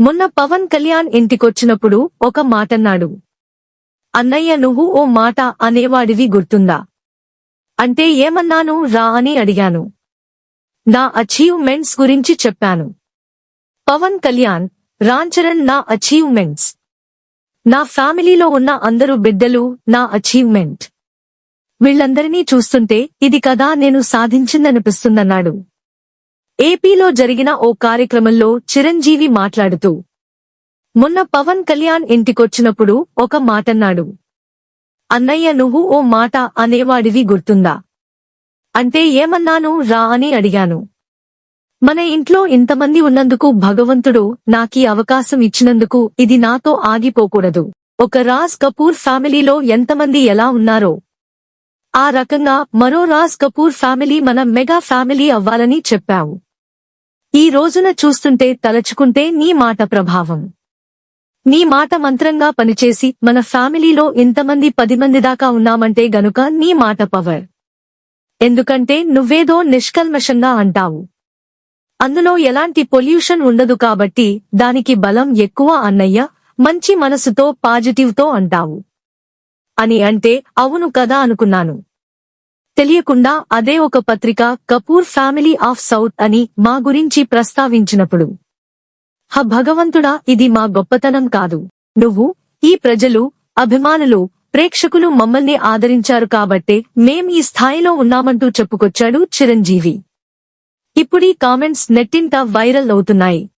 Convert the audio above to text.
మొన్న పవన్ కళ్యాణ్ ఇంటికొచ్చినప్పుడు ఒక మాటన్నాడు. అన్నయ్య నువ్వు ఓ మాట అనేవాడివి గుర్తుందా? అంటే ఏమన్నాను? రా అని అడిగాను. నా అచీవ్మెంట్స్ గురించి చెప్పాను. పవన్ కళ్యాణ్ రామ్ చరణ్ నా అచీవ్మెంట్స్ నా ఫ్యామిలీలో ఉన్న అందరూ బిడ్డలు నా అచీవ్మెంట్ వీళ్ళందరినీ చూస్తుంటే ఇది కదా నేను సాధించిందనిపిస్తుందన్నాడు. ఏపీలో జరిగిన ఓ కార్యక్రమంలో చిరంజీవి మాట్లాడుతూ మొన్న పవన్ కళ్యాణ్ ఇంటికొచ్చినప్పుడు ఒక మాటన్నాడు. అన్నయ్య నువ్వు ఓ మాట అనేవాడివి గుర్తుందా? అంటే ఏమన్నాను రా అని అడిగాను. మన ఇంట్లో ఇంతమంది ఉన్నందుకు భగవంతుడు నాకీ అవకాశం ఇచ్చినందుకు ఇది నాతో ఆగిపోకూడదు. ఒక రాజ్ కపూర్ ఫ్యామిలీలో ఎంతమంది ఎలా ఉన్నారో. ఆ రకంగా మరో రాజ్ కపూర్ ఫ్యామిలీ మన మెగా ఫ్యామిలీ అవ్వాలని చెప్పావు. ఈ రోజున చూస్తుంటే తలచుకుంటే నీ మాట ప్రభావం. నీ మాట మంత్రంగా పనిచేసి మన ఫ్యామిలీలో ఇంతమంది పది మంది దాకా ఉన్నామంటే గనుక నీ మాట పవర్. ఎందుకంటే నువ్వేదో నిష్కల్మషంగా అంటావు. అందులో ఎలాంటి పొల్యూషన్ ఉండదు కాబట్టి దానికి బలం ఎక్కువ అన్నయ్య మంచి మనసుతో పాజిటివ్తో అంటావు. అని అంటే అవును కదా అనుకున్నాను. తెలియకుండా అదే ఒక పత్రిక కపూర్ ఫ్యామిలీ ఆఫ్ సౌత్ అని మా గురించి ప్రస్తావించినప్పుడు. హ భగవంతుడా ఇది మా గొప్పతనం కాదు. నువ్వు ఈ ప్రజలు అభిమానులు ప్రేక్షకులు మమ్మల్ని ఆదరించారు కాబట్టే మేం ఈ స్థాయిలో ఉన్నామంటూ చెప్పుకొచ్చాడు చిరంజీవి. ఇప్పుడీ కామెంట్స్ నెట్టింట వైరల్ అవుతున్నాయి.